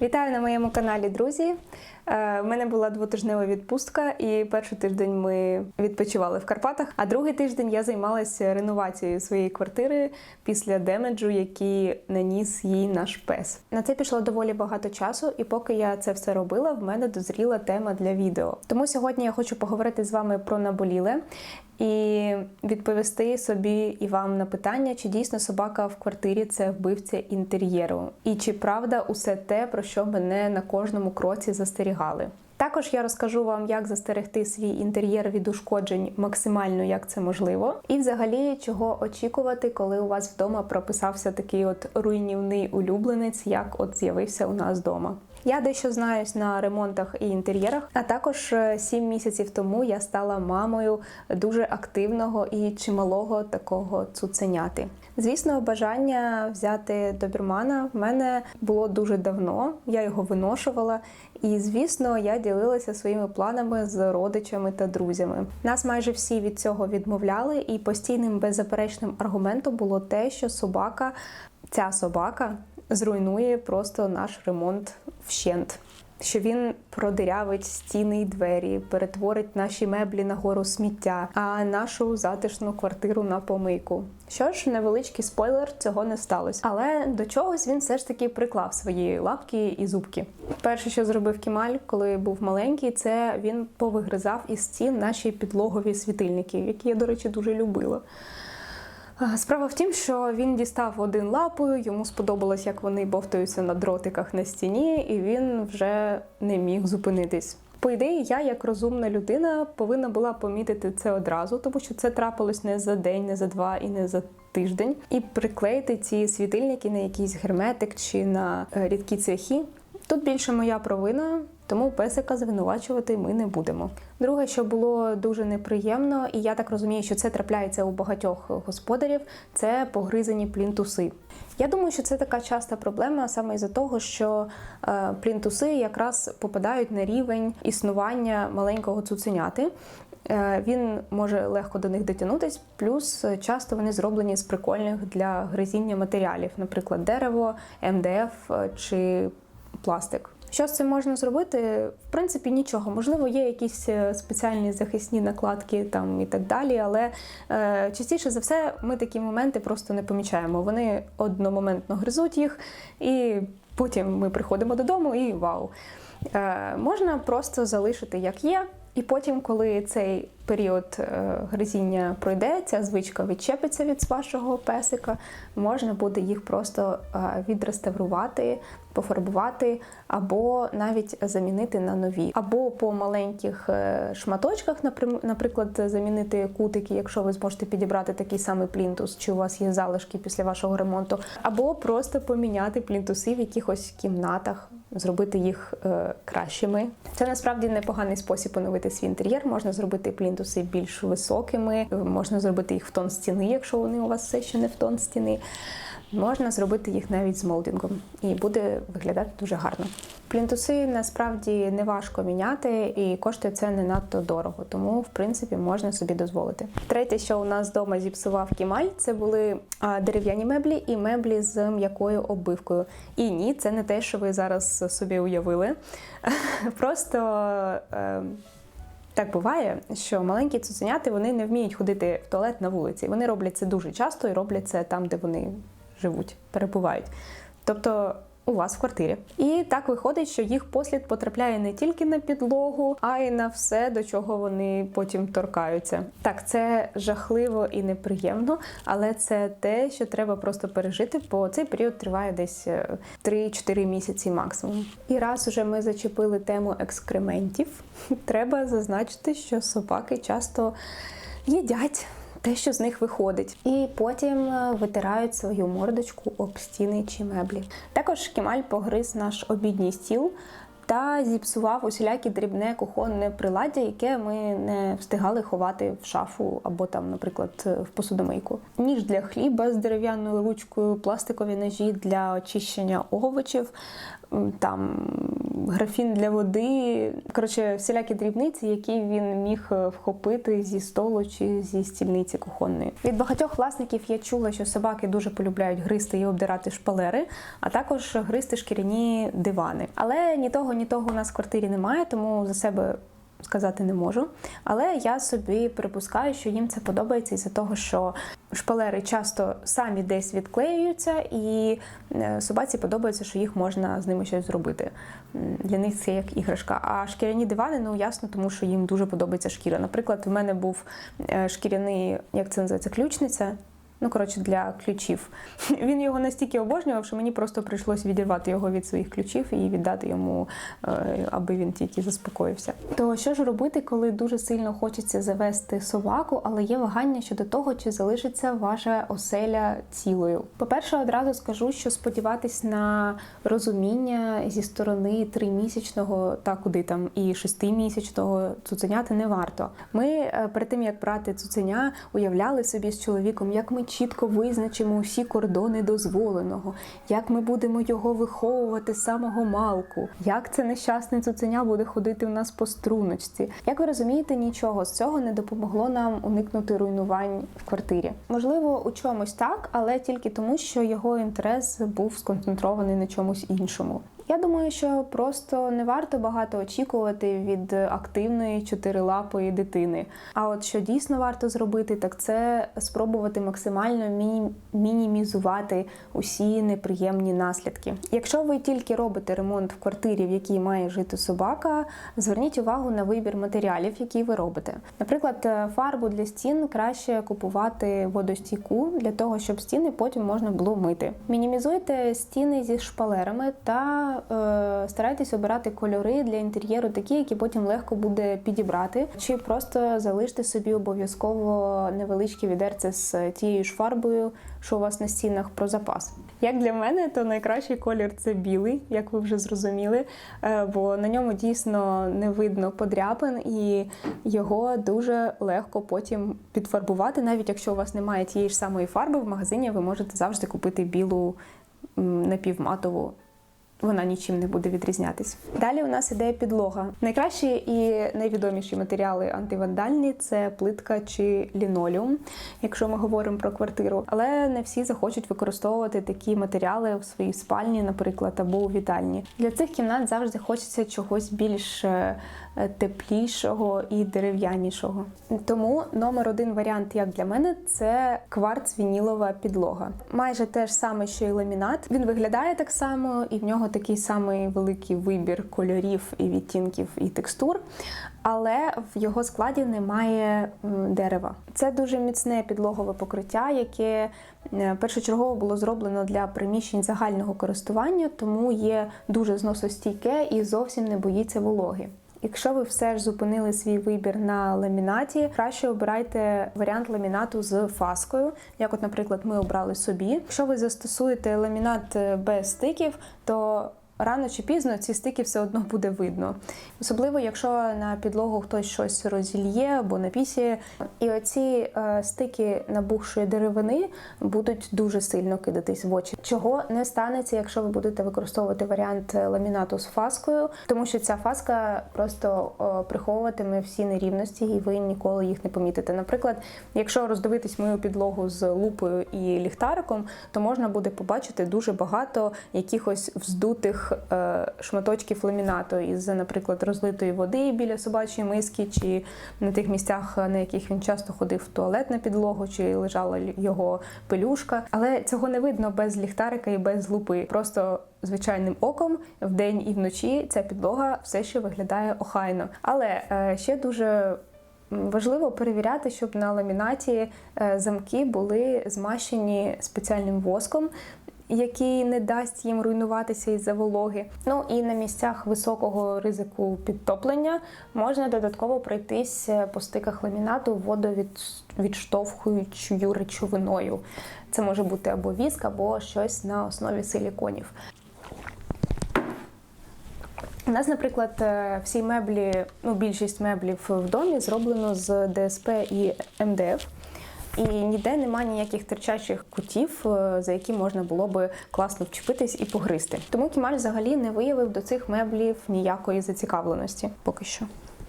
Вітаю на моєму каналі, друзі. Е, У мене була двотижнева відпустка, і перший тиждень ми відпочивали в Карпатах, а другий тиждень я займалася реновацією своєї квартири після демеджу, який наніс їй наш пес. На це пішло доволі багато часу, і поки я це все робила, в мене дозріла тема для відео. Тому сьогодні я хочу поговорити з вами про наболіле і відповісти собі і вам на питання, чи дійсно собака в квартирі це вбивця інтер'єру, і чи правда усе те, про що мене на кожному кроці застерігали. Також я розкажу вам, як застерегти свій інтер'єр від ушкоджень максимально, як це можливо, і взагалі чого очікувати, коли у вас вдома прописався такий от руйнівний улюбленець, як от з'явився у нас вдома. Я дещо знаюсь на ремонтах і інтер'єрах, а також е, сім місяців тому я стала мамою дуже активного і чималого такого цуценяти. Звісно, бажання взяти добірмана в мене було дуже давно. Я його виношувала, і звісно, я ділилася своїми планами з родичами та друзями. Нас майже всі від цього відмовляли, і постійним беззаперечним аргументом було те, що собака, ця собака зруйнує просто наш ремонт вщент. Що він продирявить стіни й двері, перетворить наші меблі на гору сміття, а нашу затишну квартиру на помийку. Що ж, невеличкий спойлер, цього не сталося. Але до чогось він все ж таки приклав свої лапки і зубки. Перше, що зробив Кімаль, коли був маленький, це він повигризав із стін наші підлогові світильники, які я, до речі, дуже любила. Справа в тім, що він дістав один лапою, йому сподобалось, як вони бовтаються на дротиках на стіні, і він вже не міг зупинитись. По ідеї, я, як розумна людина, повинна була помітити це одразу, тому що це трапилось не за день, не за два і не за тиждень, і приклеїти ці світильники на якийсь герметик чи на е, рідкі цвяхи. Тут більше моя провина, тому песика звинувачувати ми не будемо. Друге, що було дуже неприємно, і я так розумію, що це трапляється у багатьох господарів, це погризані плінтуси. Я думаю, що це така часта проблема саме із-за того, що е, плінтуси якраз попадають на рівень існування маленького цуценяти. Е, Він може легко до них дотягнутись, плюс часто вони зроблені з прикольних для гризіння матеріалів, наприклад, дерево, МДФ е, чи пластик. Що з цим можна зробити? В принципі, нічого. Можливо, є якісь е, спеціальні захисні накладки там і так далі, але е, частіше за все ми такі моменти просто не помічаємо. Вони одномоментно гризуть їх, і потім ми приходимо додому і вау. Е, можна просто залишити як є. І потім, коли цей період е, гризіння пройде, ця звичка відчепиться від вашого песика, можна буде їх просто е, відреставрувати, пофарбувати, або навіть замінити на нові, або по маленьких е, шматочках, наприклад, замінити кутики, якщо ви зможете підібрати такий самий плінтус, чи у вас є залишки після вашого ремонту, або просто поміняти плінтуси в якихось кімнатах зробити їх е, кращими. Це насправді непоганий спосіб оновити свій інтер'єр. Можна зробити плінтуси більш високими, е, можна зробити їх в тон стіни, якщо вони у вас все ще не в тон стіни. Можна зробити їх навіть з молдингом, і буде виглядати дуже гарно. Плінтуси насправді не важко міняти, і коштує це не надто дорого, тому в принципі можна собі дозволити. Третє, що у нас вдома зіпсував кімаль, це були дерев'яні меблі і меблі з м'якою оббивкою. І ні, це не те, що ви зараз собі уявили. Просто. Е, так буває, що маленькі цуценяти вони не вміють ходити в туалет на вулиці. Вони роблять це дуже часто і роблять це там, де вони живуть, перебувають. Тобто у вас в квартирі. І так виходить, що їх послід потрапляє не тільки на підлогу, а й на все, до чого вони потім торкаються. Так, це жахливо і неприємно, але це те, що треба просто пережити, бо цей період триває десь е, 3-4 місяці максимум. І раз уже ми зачепили тему екскрементів, треба зазначити, що собаки часто їдять те, що з них виходить, і потім е, витирають свою мордочку об стіни чи меблі. Також Кемаль погриз наш обідній стіл. Та зіпсував усілякі дрібне кухонне приладдя, яке ми не встигали ховати в шафу або там, наприклад, в посудомийку. Ніж для хліба з дерев'яною ручкою, пластикові ножі для очищення овочів, там графін для води. Коротше, всілякі дрібниці, які він міг е, вхопити зі столу чи зі стільниці кухонної. Від багатьох власників я чула, що собаки дуже полюбляють гризти і обдирати шпалери, а також гризти шкіряні дивани. Але ні того, ні того у нас в квартирі немає, тому за себе сказати не можу. Але я собі припускаю, що їм це подобається із-за того, що шпалери часто самі десь відклеюються, і е, собаці подобається, що їх можна з ними щось зробити. Для них це як іграшка. А шкіряні дивани, ну ясно, тому що їм дуже подобається шкіра. Наприклад, в мене був е, шкіряний, як це називається, ключниця. Ну, коротше, для ключів. Він його настільки обожнював, що мені просто прийшлось відірвати його від своїх ключів і віддати йому, е, аби він тільки заспокоївся. То що ж робити, коли дуже сильно хочеться завести собаку, але є вагання щодо того, чи залишиться ваша оселя цілою? По-перше, одразу скажу, що сподіватись на розуміння зі сторони тримісячного та куди там і шестимісячного цуценяти не варто. Ми е, перед тим як брати цуценя, уявляли собі з чоловіком, як ми чітко визначимо усі кордони дозволеного, як ми будемо його виховувати з самого малку, як це нещасне цуценя буде ходити у нас по струночці. Як ви розумієте, нічого з цього не допомогло нам уникнути руйнувань в квартирі. Можливо, у чомусь так, але тільки тому, що його інтерес був сконцентрований на чомусь іншому. Я думаю, що просто не варто багато очікувати від активної чотирилапої дитини. А от що дійсно варто зробити, так це спробувати максимально міні- мінімізувати усі неприємні наслідки. Якщо ви тільки робите ремонт в квартирі, в якій має жити собака, зверніть увагу на вибір матеріалів, які ви робите. Наприклад, фарбу для стін краще купувати водостійку для того, щоб стіни потім можна було мити. Мінімізуйте стіни зі шпалерами та старайтесь обирати кольори для інтер'єру, такі, які потім легко буде підібрати, чи просто залиште собі обов'язково невеличке відерце з тією ж фарбою, що у вас на стінах про запас. Як для мене, то найкращий колір це білий, як ви вже зрозуміли, е, бо на ньому дійсно не видно подряпин, і його дуже легко потім підфарбувати. Навіть якщо у вас немає тієї ж самої фарби в магазині, ви можете завжди купити білу напівматову вона нічим не буде відрізнятись. Далі у нас іде підлога. Найкращі і найвідоміші матеріали антивандальні це плитка чи лінолеум, якщо ми говоримо про квартиру. Але не всі захочуть використовувати такі матеріали в своїй спальні, наприклад, або у вітальні. Для цих кімнат завжди хочеться чогось більш е, теплішого і дерев'янішого. Тому номер один варіант, як для мене, це кварц-вінілова підлога. Майже те ж саме, що і ламінат. Він виглядає так само, і в нього такий самий великий вибір кольорів і відтінків і текстур. Але в його складі немає дерева. Це дуже міцне підлогове покриття, яке е, першочергово було зроблено для приміщень загального користування, тому є дуже зносостійке і зовсім не боїться вологи. Якщо ви все ж зупинили свій вибір на ламінаті, краще обирайте варіант ламінату з фаскою, як, от, наприклад, ми обрали собі. Якщо ви застосуєте ламінат е, без стиків, то рано чи пізно ці стики все одно буде видно. Особливо, якщо на підлогу хтось щось розільє або напісіє. І оці е, стики набухшої деревини будуть дуже сильно кидатись в очі. Чого не станеться, якщо ви будете використовувати варіант е, ламінату з фаскою, тому що ця фаска просто приховуватиме всі нерівності, і ви ніколи їх не помітите. Наприклад, якщо роздивитись мою підлогу з лупою і ліхтариком, то можна буде побачити дуже багато якихось вздутих е, шматочків ламінату із, наприклад, розлитої води біля собачої миски, чи на тих місцях, на яких він часто ходив в туалет на підлогу, чи лежала його пелюшка. Але цього не видно без ліхтарика і без лупи. Просто звичайним оком вдень і вночі ця підлога все ще виглядає охайно. Але е, ще дуже важливо перевіряти, щоб на ламінаті е, замки були змащені спеціальним воском. Який не дасть їм руйнуватися із-за вологи. Ну і на місцях високого ризику підтоплення можна додатково пройтись по стиках ламінату водовідштовхуючою речовиною. Це може бути або віск, або щось на основі силіконів. У нас, наприклад, е, всі меблі, ну більшість меблів в домі зроблено з ДСП і МДФ. І ніде немає ніяких терчачих кутів, е, за які можна було би класно вчепитись і погризти. Тому Кімаль взагалі не виявив до цих меблів ніякої зацікавленості поки що.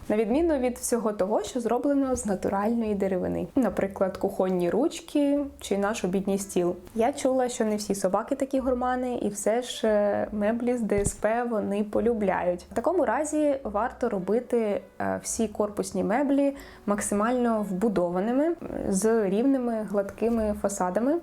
На відміну від всього того, що зроблено з натуральної деревини, наприклад, кухонні ручки чи наш обідній стіл. Я чула, що не всі собаки такі гурмани, і все ж е, меблі з ДСП вони полюбляють. В такому разі варто робити е, всі корпусні меблі максимально вбудованими е, з рівними гладкими фасадами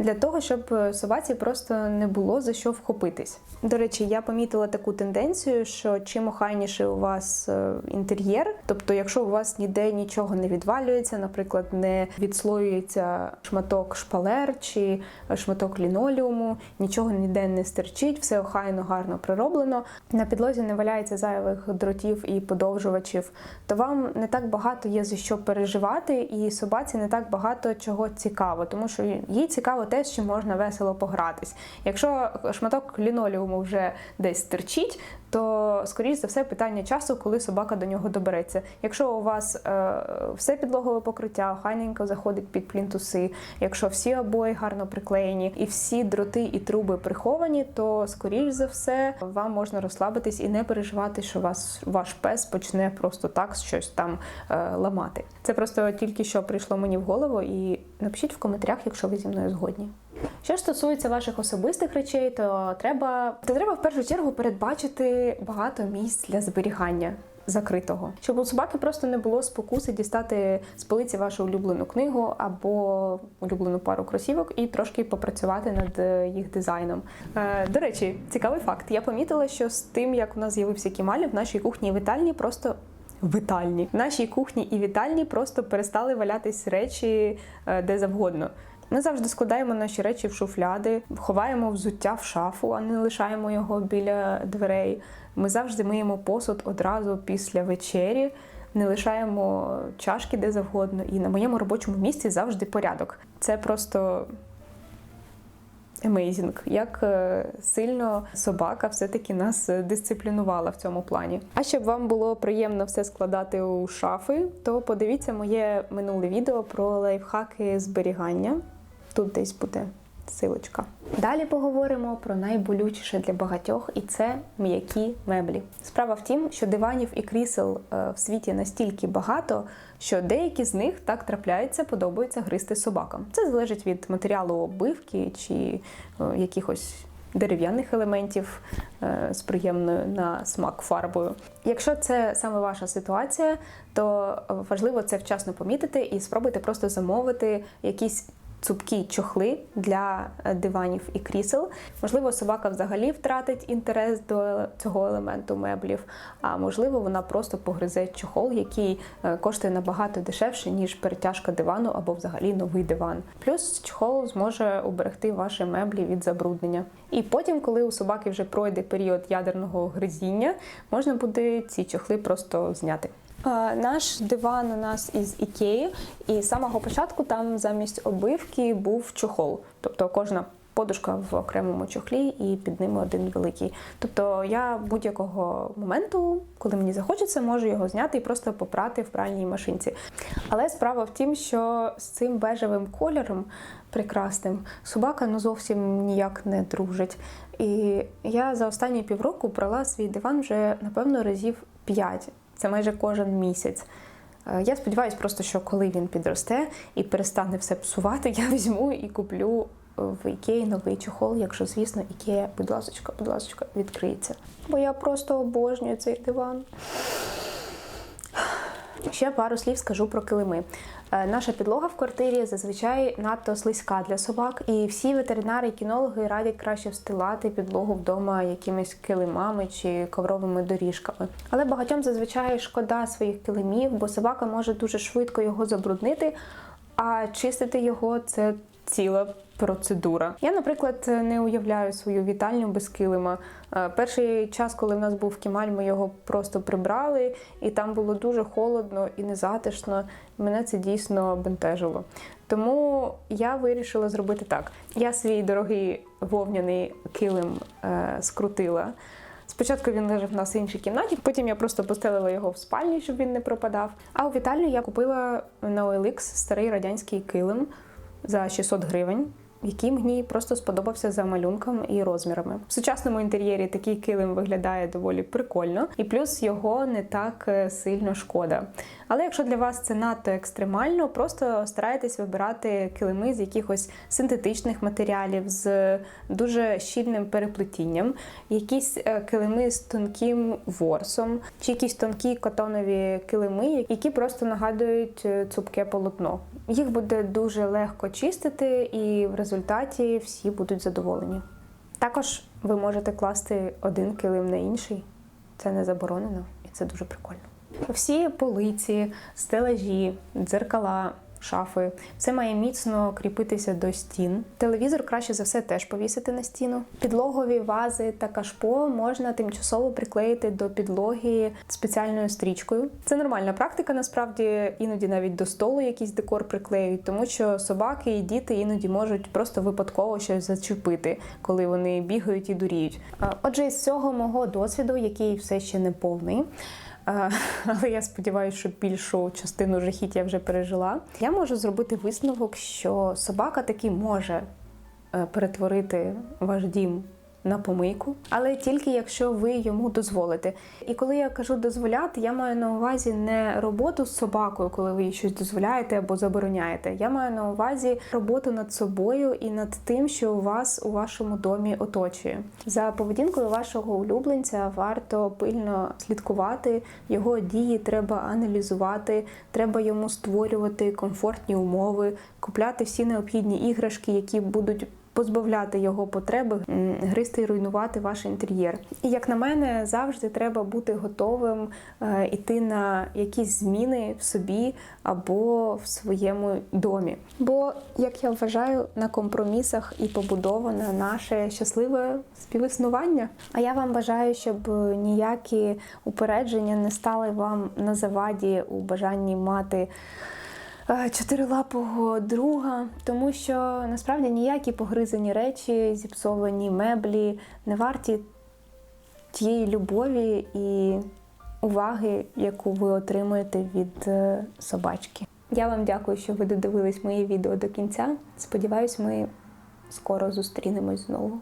для того, щоб собаці просто не було за що вхопитись. До речі, я помітила таку тенденцію, що чим охайніше у вас е, інтер'єр, тобто, якщо у вас ніде нічого не відвалюється, наприклад, не відслоюється шматок шпалер чи шматок лінолеуму, нічого ніде не стерчить, все охайно, гарно прироблено. На підлозі не валяється зайвих дротів і подовжувачів, то вам не так багато є за що переживати, і собаці не так багато чого цікаво, тому що їй цікаво те, чим можна весело погратись. Якщо шматок лінолеуму вже десь стерчить, то скоріш за все питання часу, коли собака до нього добереться. Якщо у вас е, все підлогове покриття охайненько заходить під плінтуси, якщо всі обої гарно приклеєні і всі дроти і труби приховані, то скоріш за все вам можна розслабитись і не переживати, що вас ваш пес почне просто так щось там е, ламати. Це просто тільки що прийшло мені в голову, і напишіть в коментарях, якщо ви зі мною згодні. Що стосується ваших особистих речей, то треба, то треба в першу чергу передбачити багато місць для зберігання. Закритого, щоб у собаки просто не було спокуси дістати з полиці вашу улюблену книгу або улюблену пару кросівок і трошки попрацювати над їх дизайном. Е, до речі, цікавий факт. Я помітила, що з тим, як у нас з'явився кімаль, в нашій кухні і вітальні просто вітальні. В нашій кухні і вітальні просто перестали валятись речі е, де завгодно. Ми завжди складаємо наші речі в шуфляди, ховаємо взуття в шафу, а не лишаємо його біля дверей. Ми завжди миємо посуд одразу після вечері, не лишаємо чашки де завгодно. І на моєму робочому місці завжди порядок. Це просто Amazing, як е, сильно собака все-таки нас дисциплінувала в цьому плані. А щоб вам було приємно все складати у шафи, то подивіться моє минуле відео про лайфхаки зберігання. Тут десь буде силочка. Далі поговоримо про найболючіше для багатьох, і це м'які меблі. Справа в тім, що диванів і крісел е, в світі настільки багато, що деякі з них так трапляються, подобаються гризти собакам. Це залежить від матеріалу оббивки чи е, якихось. Дерев'яних елементів е, з приємною на смак фарбою. Якщо це саме ваша ситуація, то важливо це вчасно помітити і спробуйте просто замовити якісь цупкі чохли для е, диванів і крісел. Можливо, собака взагалі втратить інтерес до цього елементу меблів, а можливо, вона просто погризе чохол, який е, коштує набагато дешевше, ніж перетяжка дивану або взагалі новий диван. Плюс чохол зможе уберегти ваші меблі від забруднення. І потім, коли у собаки вже пройде період ядерного гризіння, можна буде ці чохли просто зняти. Наш диван у нас із Ікеї, і з самого початку там замість обивки був чохол. Тобто кожна подушка в окремому чохлі і під ними один великий. Тобто я будь-якого моменту, коли мені захочеться, можу його зняти і просто попрати в пральній машинці. Але справа в тім, що з цим бежевим кольором прекрасним собака ну зовсім ніяк не дружить. І я за останні півроку прала свій диван вже напевно разів п'ять. Це майже кожен місяць. Е, я сподіваюся, просто що коли він підросте і перестане все псувати, я візьму і куплю в Ікеї новий чохол, якщо, звісно, Ікея, будь ласка, будь ласка, відкриється. Бо я просто обожнюю цей диван. Ще пару слів скажу про килими. Е, наша підлога в квартирі зазвичай надто слизька для собак, і всі ветеринари і кінологи радять краще встилати підлогу вдома якимись килимами чи ковровими доріжками. Але багатьом зазвичай шкода своїх килимів, бо собака може дуже швидко його забруднити, а чистити його це ціла процедура. Я, наприклад, не уявляю свою вітальню без килима. Е, перший час, коли в нас був кімаль, ми його просто прибрали, і там було дуже холодно і незатишно. Мене це дійсно бентежило. Тому я вирішила зробити так: я свій дорогий вовняний килим е, скрутила. Спочатку він лежав в нас в іншій кімнаті, потім я просто постелила його в спальні, щоб він не пропадав. А у вітальню я купила на OLX старий радянський килим за 600 гривень. Який мені просто сподобався за малюнком і розмірами. В сучасному інтер'єрі такий килим виглядає доволі прикольно, і плюс його не так е, сильно шкода. Але якщо для вас це надто екстремально, просто старайтесь вибирати килими з якихось синтетичних матеріалів, з дуже щільним переплетінням, якісь е, килими з тонким ворсом, чи якісь тонкі котонові килими, які просто нагадують е, цупке полотно. Їх буде дуже легко чистити, і в результаті всі будуть задоволені. Також ви можете класти один килим на інший. Це не заборонено, і це дуже прикольно. Всі полиці, стелажі, дзеркала, шафи все має міцно кріпитися до стін. Телевізор краще за все теж повісити на стіну. Підлогові вази та кашпо можна тимчасово приклеїти до підлоги спеціальною стрічкою. Це нормальна практика, насправді іноді навіть до столу якийсь декор приклеюють, тому що собаки і діти іноді можуть просто випадково щось зачепити, коли вони бігають і дуріють. Отже, із цього мого досвіду, який все ще не повний. Але я сподіваюся, що більшу частину жахіть я вже пережила. Я можу зробити висновок, що собака таки може е, перетворити ваш дім на помийку, але тільки якщо ви йому дозволите. І коли я кажу дозволяти, я маю на увазі не роботу з собакою, коли ви їй щось дозволяєте або забороняєте. Я маю на увазі роботу над собою і над тим, що у вас у вашому домі оточує. За поведінкою вашого улюбленця варто пильно слідкувати. Його дії треба аналізувати, треба йому створювати комфортні умови, купляти всі необхідні іграшки, які будуть позбавляти його потреби гризти і руйнувати ваш інтер'єр. І як на мене, завжди треба бути готовим е, іти на якісь зміни в собі або в своєму домі. Бо, як я вважаю, на компромісах і побудоване наше щасливе співіснування. А я вам бажаю, щоб ніякі упередження не стали вам на заваді у бажанні мати чотирилапого друга, тому що насправді ніякі погризані речі, зіпсовані меблі не варті тієї любові і уваги, яку ви отримуєте від е, собачки. Я вам дякую, що ви додивились моє відео до кінця. Сподіваюсь, ми скоро зустрінемось знову.